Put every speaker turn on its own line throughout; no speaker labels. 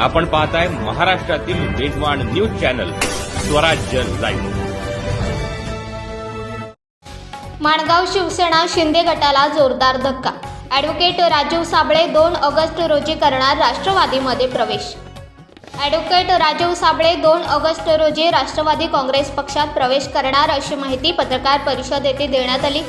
आपण पाहताय महाराष्ट्रातील वेगवान news channel Swarajya live.
Mangaon Shiv Sena Shinde गटाला जोरदार धक्का. ॲडव्होकेट राजीव साबळे दोन ऑगस्ट रोजी करणार राष्ट्रवादीमध्ये प्रवेश. ॲडव्होकेट राजीव साबळे दोन ऑगस्ट रोजी राष्ट्रवादी काँग्रेस पक्षात प्रवेश करणार अशी माहिती पत्रकार परिषद येथे देण्यात आली.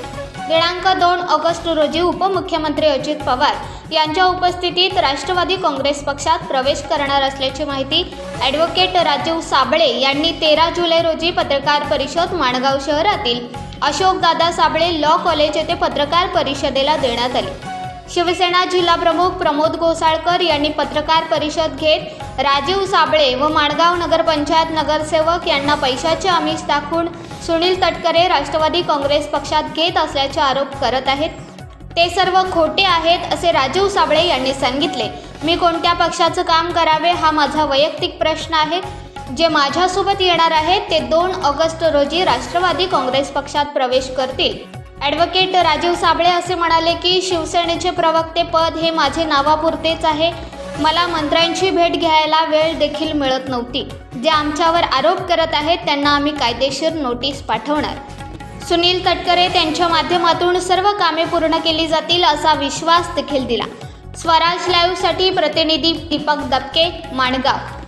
दिनांक दोन ऑगस्ट रोजी उपमुख्यमंत्री अजित पवार यांच्या उपस्थितीत राष्ट्रवादी काँग्रेस पक्षात प्रवेश करणार असल्याची माहिती ॲडव्होकेट राजीव साबळे यांनी तेरा जुलै रोजी पत्रकार परिषद माणगाव शहरातील अशोकदादा साबळे लॉ कॉलेज येथे पत्रकार परिषदेला देण्यात आली. शिवसेना जिल्हा प्रमुख प्रमोद घोसाळकर यांनी पत्रकार परिषद घेत राजीव साबळे व माणगाव नगरपंचायत नगरसेवक यांना पैशाचे आमिष दाखवून सुनील तटकरे राष्ट्रवादी काँग्रेस पक्षात घेत असल्याचे आरोप करत आहेत. ते सर्व खोटे आहेत असे राजीव साबळे यांनी सांगितले. मी कोणत्या पक्षाचं काम करावे हा माझा वैयक्तिक प्रश्न आहे. जे माझ्यासोबत येणार आहेत ते दोन ऑगस्ट रोजी राष्ट्रवादी काँग्रेस पक्षात प्रवेश करतील. ॲडव्होकेट राजीव साबळे असे म्हणाले की शिवसेनेचे प्रवक्ते पद हे माझे नावापुरतेच आहे. मला मंत्र्यांची भेट घ्यायला वेळ देखील मिळत नव्हती. जे आमच्यावर आरोप करत आहेत त्यांना आम्ही कायदेशीर नोटीस पाठवणार. सुनील तटकरे त्यांच्या माध्यमातून सर्व कामे पूर्ण केली जातील असा विश्वास देखील दिला. स्वराज लाईव्हसाठी प्रतिनिधी दीपक दबके माणगाव.